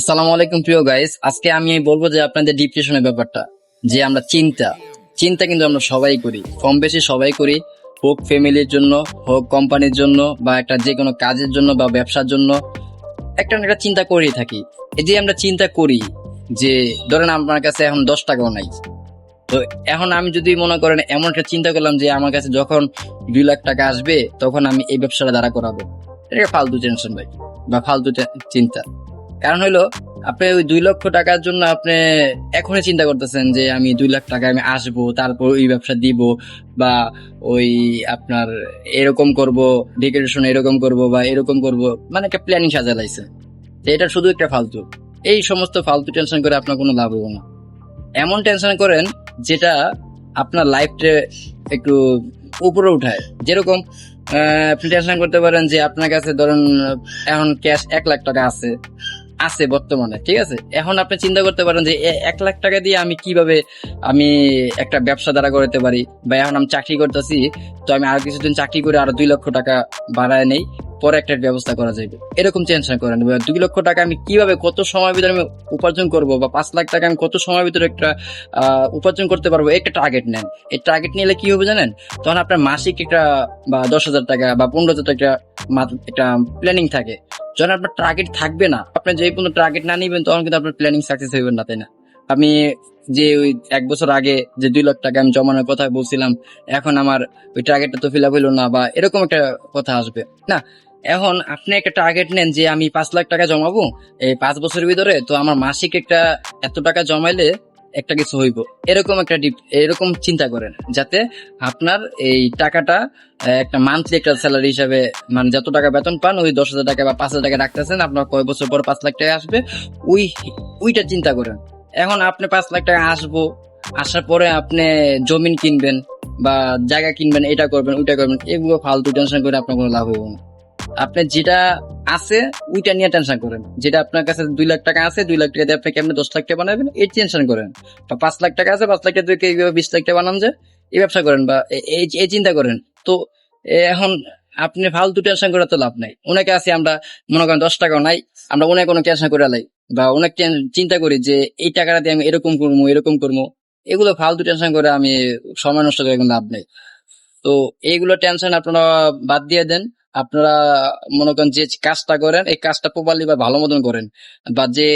আসসালামু আলাইকুম, প্রিয় গাইস আজকে আমি বলব যে আপনাদের ডিপ্রেশনের ব্যাপারটা, যে আমরা চিন্তা। চিন্তা কিন্তু আমরা সবাই করি, কম বেশি সবাই করি, হোক ফ্যামিলির জন্য, হোক কোম্পানির জন্য, বা একটা যে কোনো কাজের জন্য, বা ব্যবসার জন্য। একটা একটা চিন্তা করেই থাকি। এই যে আমরা চিন্তা করি যে, ধরেন আপনার কাছে এখন দশ টাকাও নাই। তো এখন আমি যদি মনে করেন এমন একটা চিন্তা করলাম যে, আমার কাছে যখন দুই লাখ টাকা আসবে, তখন আমি এই ব্যবসাটা দাঁড়া করাবো। এটা ফালতু টেনশন ভাই, বা ফালতু চিন্তা। কারণ হলো আপনি ওই দুই লক্ষ টাকার জন্য আপনি এখনই চিন্তা করতেছেন যে আমি দুই লাখ টাকা আমি আসব, তারপর ওই ব্যবসা দিব বা ওই আপনার এরকম করব ডেকোরেশন এরকম করব বা এরকম করব মানে একটা প্ল্যানিং সাজা লাইছে। তো এটা শুধু একটা ফালতু। এই সমস্ত ফালতু টেনশন করে আপনার কোনো লাভ হবে না। এমন টেনশন করেন যেটা আপনার লাইফটা একটু উপরে উঠায়। যেরকম আপনি টেনশন করতে পারেন যে আপনার কাছে ধরেন, এখন ক্যাশ এক লাখ টাকা আছে। আছে বর্তমানে, ঠিক আছে? এখন আপনি চিন্তা করতে পারেন যে এক লাখ টাকা দিয়ে আমি কীভাবে আমি একটা ব্যবসা দ্বারা করতে পারি? বা এখন আমি চাকরি করতেছি, তো আমি আরও কিছুদিন চাকরি করে আরও দুই লক্ষ টাকা বাড়ায় নেই, পরে একটা ব্যবস্থা করা যাবে এরকম টেনশন করেন। দুই লক্ষ টাকা আমি কীভাবে, কত সময়ের ভিতরে আমি উপার্জন করব? বা পাঁচ লাখ টাকা আমি কত সময়ের ভিতরে একটা উপার্জন করতে পারব? একটা টার্গেট নেন। এই টার্গেট নিলে কি হবে জানেন? তখন আপনার মাসিক একটা, বা দশ হাজার টাকা বা পনেরো হাজার টাকা একটা প্ল্যানিং থাকে। যখন আপনার টার্গেট থাকবে না, আপনি যে কোনো টার্গেট না নিবেন, তখন কিন্তু আপনার প্ল্যানিং সাকসেস হইবেন না, তাই না? আমি যে ওই এক বছর আগে যে দুই লাখ টাকা আমি জমানোর কথা বলছিলাম, এখন আমার ওই টার্গেটটা তো ফিল আপ হইল না, বা এরকম একটা কথা আসবে, না? এখন আপনি একটা টার্গেট নেন যে আমি পাঁচ লাখ টাকা জমাবো, এই পাঁচ বছরের ভিতরে তো আমার মাসিক একটা এত টাকা জমাইলে একটা কিছু হইব। এরকম একটা এরকম চিন্তা করেন যাতে আপনার এই টাকাটা একটা মান্থলি একটা স্যালারি হিসাবে মানে যত টাকা বেতন পান, ওই দশ হাজার টাকা বা পাঁচ হাজার টাকা রাখতেছেন, আপনার কয় বছর পর পাঁচ লাখ টাকা আসবে, ওই, ওইটা চিন্তা করেন। এখন আপনি পাঁচ লাখ টাকা আসব, আসার পরে আপনি জমিন কিনবেন বা জায়গা কিনবেন, এটা করবেন, ওইটা করবেন, এগুলো ফালতু টেনশন করে আপনার কোনো লাভ হবে না। আপনি যেটা আছে, ওইটা নিয়ে টেনশন করেন। যেটা আপনার কাছে দুই লাখ টাকা আছে, দুই লাখ টাকা দিয়ে আপনি কেমনে দশ লাখ টাকা বানাবেন, এই টেনশন করেন। বা পাঁচ লাখ টাকা আছে, পাঁচ লাখ টাকা দিয়ে বিশ লাখ টাকা বানান যায় এই ব্যবসা করেন বা এই চিন্তা করেন। তো এখন আপনি ফালতু টেনশন করে তো লাভ নাই। অনেকে আছে আমরা, মনে করেন দশ টাকাও নাই, আমরা অনেক কোনো টেনশন করে লাই। বা অনেক চিন্তা করি যে, এই টাকাটা দিয়ে আমি এরকম করব এরকম করব। এগুলো ফালতু টেনশন করে আমি সময় নষ্ট করে লাভ নেই। তো এইগুলো টেনশন আপনারা বাদ দিয়ে দেন। আপনারা মনে করেন যে কাজটা করেন, এই কাজটা প্রপারলি বা ভালো মতন করেন। বা যে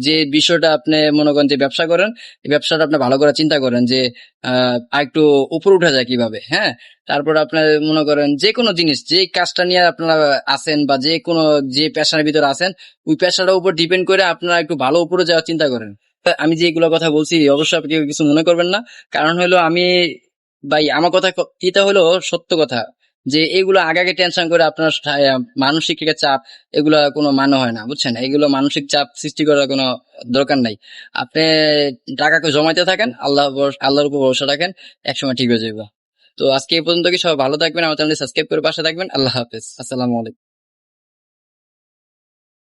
যে বিষয়টা আপনি মনে করেন যে ব্যবসা করেন, এই ব্যবসাটা আপনি ভালো করে চিন্তা করেন যে, আহ একটু উপরে উঠা যায় কীভাবে হ্যাঁ? তারপর আপনার মনে করেন যে কোনো জিনিস, যে কাজটা নিয়ে আপনারা আছেন বা যে কোনো, যে পেশার ভিতরে আছেন, ওই পেশাটার উপর ডিপেন্ড করে আপনারা একটু ভালো উপরে যাওয়ার চিন্তা করেন। আমি যে এগুলো কথা বলছি, অবশ্যই আপনি কিছু মনে করবেন না। কারণ হলো আমি, ভাই, আমার কথা এটা হলো সত্য কথা। যে এগুলো আগে আগে টেনশন করে আপনার মানসিক চাপ, এগুলো কোনো মানে হয় না, বুঝছেন? এগুলো মানসিক চাপ সৃষ্টি করার কোনো দরকার নাই। আপনি টাকাকে জমাইতে থাকেন আল্লাহ আল্লাহর উপর ভরসা রাখেন, একসময় ঠিক হয়ে যাবে তো আজকে এই পর্যন্ত কি সবাই ভালো থাকবেন, আমার চ্যানেলটি সাবস্ক্রাইব করে পাশে থাকবেন, আল্লাহ হাফেজ। আসসালামু আলাইকুম।